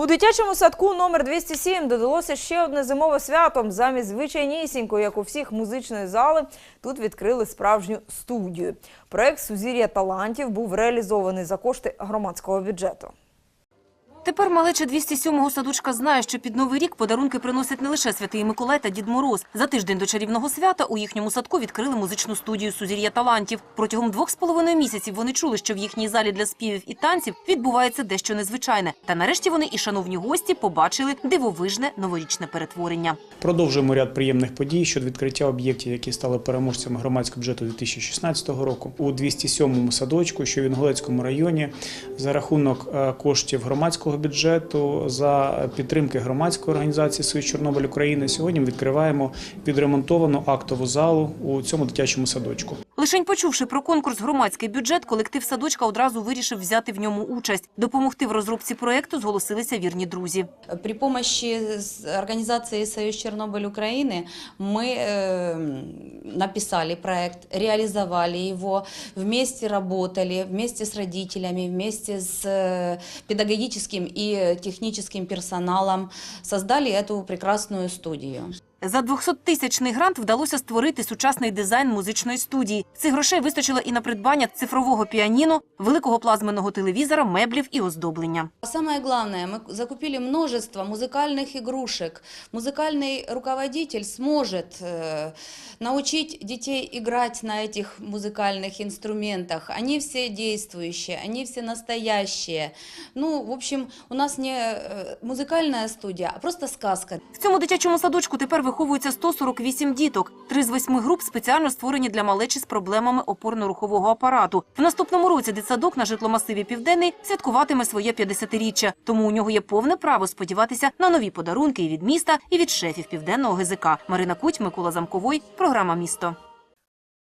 У дитячому садку номер 207 додалося ще одне зимове свято. Замість звичайнісінької, як у всіх музичної зали, тут відкрили справжню студію. Проект Сузір'я талантів був реалізований за кошти громадського бюджету. Тепер малеча 207-го садочка знає, що під Новий рік подарунки приносять не лише Святий Миколай та Дід Мороз. За тиждень до чарівного свята у їхньому садку відкрили музичну студію «Сузір'я талантів». Протягом двох з половиною місяців вони чули, що в їхній залі для співів і танців відбувається дещо незвичайне. Та нарешті вони і шановні гості побачили дивовижне новорічне перетворення. Продовжуємо ряд приємних подій щодо відкриття об'єктів, які стали переможцями громадського бюджету 2016 року. У 207-му садочку, що в Інгулецькому районі, за рахунок е, коштів громадського бюджету, за підтримки громадської організації «Союз Чорнобиль України, сьогодні відкриваємо підремонтовану актову залу у цьому дитячому садочку. Лишень почувши про конкурс «Громадський бюджет», колектив садочка одразу вирішив взяти в ньому участь. Допомогти в розробці проєкту зголосилися вірні друзі. При помощи с- организации «Союз Чернобыль Украины» мы э, написали проект, реализовали его, вместе работали, вместе с родителями, вместе с э, педагогическим и техническим персоналом, создали эту прекрасную студию. За 200-тисячний грант вдалося створити сучасний дизайн музичної студії. Цих грошей вистачило і на придбання цифрового піаніно, великого плазменного телевізора, меблів і оздоблення. А Самое главное, мы закупили множество музыкальных игрушек. Музыкальный руководитель сможет э, научить детей играть на этих музыкальных инструментах. Они все действующие, они все настоящие. Ну, в общем, у нас не э, музыкальная студия, а просто сказка. В цьому дитячому садочку тепер виховується 148 діток. Три з восьми груп спеціально створені для малечі з проблемами опорно-рухового апарату. В наступному році дитсадок на житломасиві Південний святкуватиме своє 50-річчя. Тому у нього є повне право сподіватися на нові подарунки і від міста, і від шефів південного ГЗК. Марина Куть, Микола Замковой. Програма «Місто».